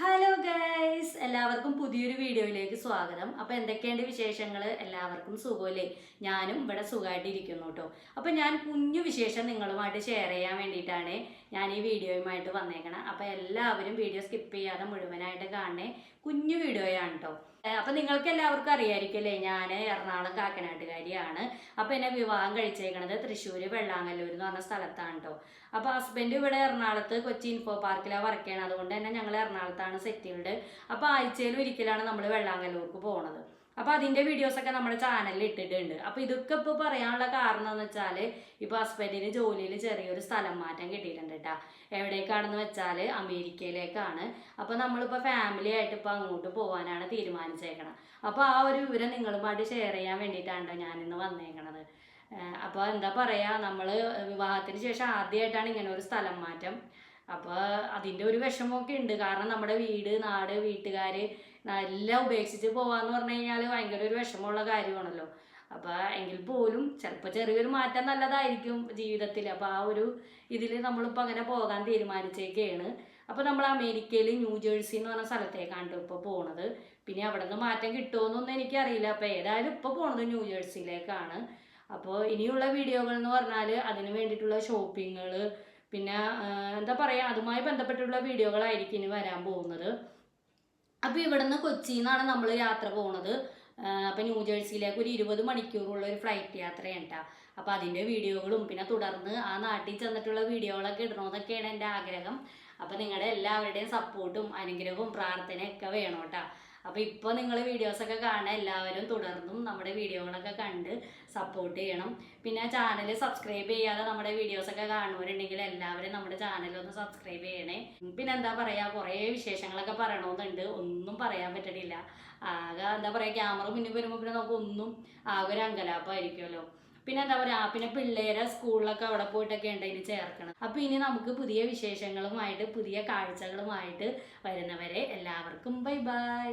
Hello guys! Guys എല്ലാവർക്കും പുതിയൊരു വീഡിയോയിലേക്ക് സ്വാഗതം. അപ്പോൾ എന്തൊക്കെയുണ്ട് വിശേഷങ്ങൾ എല്ലാവർക്കും സുഖമല്ലേ? ഞാനും ഇവിടെ സുഖമായിട്ടിരിക്കുന്നു കേട്ടോ. അപ്പോൾ ഞാൻ കുഞ്ഞു വിശേഷം നിങ്ങളുമായിട്ട് ഷെയർ ചെയ്യാൻ വേണ്ടിയിട്ടാണ് ഞാൻ ഈ വീഡിയോയുമായിട്ട് വന്നേക്കണം. അപ്പോൾ എല്ലാവരും വീഡിയോ സ്കിപ്പ് ചെയ്യാതെ മുഴുവനായിട്ട് കാണണേ. കുഞ്ഞു വീഡിയോയാണ് കേട്ടോ. അപ്പോൾ നിങ്ങൾക്ക് എല്ലാവർക്കും അറിയായിരിക്കല്ലേ ഞാൻ എറണാകുളം കാക്കനാട്ടുകാരിയാണ്. അപ്പോൾ എന്നെ വിവാഹം കഴിച്ചേക്കണത് തൃശ്ശൂർ വെള്ളാങ്ങല്ലൂർ എന്ന് പറഞ്ഞ സ്ഥലത്താണ് കേട്ടോ. അപ്പോൾ ഹസ്ബൻഡ് ഇവിടെ എറണാകുളത്ത് കൊച്ചി ഇൻഫോ പാർക്കിലാണ് വർക്ക് ചെയ്യണത് അതുകൊണ്ട് തന്നെ ഞങ്ങൾ എറണാകുളത്താണ് സെറ്റിൽഡ് അപ്പോൾ ആഴ്ചയിൽ ഒരിക്കലാണ് നമ്മൾ വെള്ളാങ്ങല്ലൂർക്ക് പോണത്. അപ്പോൾ അതിന്റെ വീഡിയോസൊക്കെ നമ്മുടെ ചാനലിൽ ഇട്ടിട്ടുണ്ട്. അപ്പോൾ ഇതൊക്കെ ഇപ്പോൾ പറയാനുള്ള കാരണം എന്ന് വെച്ചാൽ ഇപ്പോൾ ഹസ്ബൻഡിന് ജോലിയിൽ ചെറിയൊരു സ്ഥലം മാറ്റം കിട്ടിയിട്ടുണ്ട് കേട്ടോ എവിടേക്കാണെന്ന് വെച്ചാൽ അമേരിക്കയിലേക്കാണ്. അപ്പോൾ നമ്മളിപ്പോൾ ഫാമിലി ആയിട്ട് ഇപ്പോൾ അങ്ങോട്ട് പോകാനാണ് തീരുമാനിച്ചേക്കണം. അപ്പോൾ ആ ഒരു വിവരം നിങ്ങളുമായിട്ട് ഷെയർ ചെയ്യാൻ വേണ്ടിയിട്ടാണ് ഞാനിന്ന് വന്നേക്കണത്. അപ്പോൾ എന്താ പറയുക നമ്മൾ വിവാഹത്തിന് ശേഷം ആദ്യമായിട്ടാണ് ഇങ്ങനെ ഒരു സ്ഥലം മാറ്റം. അപ്പോൾ അതിന്റെ ഒരു വിഷമമൊക്കെ ഉണ്ട്. കാരണം നമ്മുടെ വീട് നാട് വീട്ടുകാർ എല്ലാം ഉപേക്ഷിച്ച് പോവാന്ന് പറഞ്ഞു കഴിഞ്ഞാൽ ഭയങ്കര ഒരു വിഷമമുള്ള കാര്യമാണല്ലോ. അപ്പോൾ എങ്കിൽ പോലും ചിലപ്പോൾ ചെറിയൊരു മാറ്റം നല്ലതായിരിക്കും ജീവിതത്തിൽ അപ്പോൾ ആ ഒരു ഇതിൽ നമ്മളിപ്പോൾ അങ്ങനെ പോകാൻ തീരുമാനിച്ചേക്കാണ്. അപ്പോൾ നമ്മൾ അമേരിക്കയിൽ ന്യൂ ജേഴ്സി എന്ന് പറഞ്ഞ സ്ഥലത്തേക്കാണ് ഇപ്പോൾ പോണത്. പിന്നെ അവിടെ നിന്ന് മാറ്റം കിട്ടുമോന്നൊന്നും എനിക്കറിയില്ല. അപ്പോൾ ഏതായാലും ഇപ്പോൾ പോണത് ന്യൂ ജേഴ്സിയിലേക്കാണ്. അപ്പോൾ ഇനിയുള്ള വീഡിയോകൾ എന്ന് പറഞ്ഞാൽ അതിന് വേണ്ടിയിട്ടുള്ള ഷോപ്പിങ്ങുകൾ പിന്നെ എന്താ പറയുക അതുമായി ബന്ധപ്പെട്ടുള്ള വീഡിയോകളായിരിക്കും ഇനി വരാൻ പോകുന്നത്. അപ്പോൾ ഇവിടുന്ന് കൊച്ചിയിൽ നിന്നാണ് നമ്മൾ യാത്ര പോകുന്നത് അപ്പോൾ ന്യൂ ജേഴ്സിയിലേക്ക് ഒരു ഇരുപത് മണിക്കൂറുള്ള ഒരു ഫ്ലൈറ്റ് യാത്രയാണ് കേട്ടോ അപ്പോൾ അതിന്റെ വീഡിയോകളും പിന്നെ തുടർന്ന് ആ നാട്ടിൽ ചെന്നിട്ടുള്ള വീഡിയോകളൊക്കെ ഇടണമെന്നൊക്കെയാണ് എന്റെ ആഗ്രഹം. അപ്പോൾ നിങ്ങളുടെ എല്ലാവരുടെയും സപ്പോർട്ടും അനുഗ്രഹവും പ്രാർത്ഥനയൊക്കെ വേണം കേട്ടോ അപ്പോൾ ഇപ്പോൾ നിങ്ങൾ വീഡിയോസൊക്കെ കാണാൻ എല്ലാവരും തുടർന്നും നമ്മുടെ വീഡിയോകളൊക്കെ കണ്ട് സപ്പോർട്ട് ചെയ്യണം. പിന്നെ ചാനൽ സബ്സ്ക്രൈബ് ചെയ്യാതെ നമ്മുടെ വീഡിയോസൊക്കെ കാണുന്നവരുണ്ടെങ്കിൽ എല്ലാവരും നമ്മുടെ ചാനൽ ഒന്ന് സബ്സ്ക്രൈബ് ചെയ്യണേ. പിന്നെ എന്താ പറയുക കുറേ വിശേഷങ്ങളൊക്കെ പറയണമെന്നുണ്ട് ഒന്നും പറയാൻ പറ്റണില്ല. ആകെ എന്താ പറയുക ക്യാമറ മുന്നിൽ വരുമ്പോൾ പിന്നെ നമുക്ക് ഒന്നും ആകെ ഒരു അങ്കലാപ്പായിരിക്കുമല്ലോ പിന്നെ എന്താ പറയുക പിന്നെ പിള്ളേരെ സ്കൂളിലൊക്കെ അവിടെ പോയിട്ടൊക്കെ ഉണ്ട് ഇനി ചേർക്കണം. അപ്പോൾ ഇനി നമുക്ക് പുതിയ വിശേഷങ്ങളുമായിട്ട് പുതിയ കാഴ്ചകളുമായിട്ട് വരുന്നവരെ എല്ലാവർക്കും ബൈ ബൈ.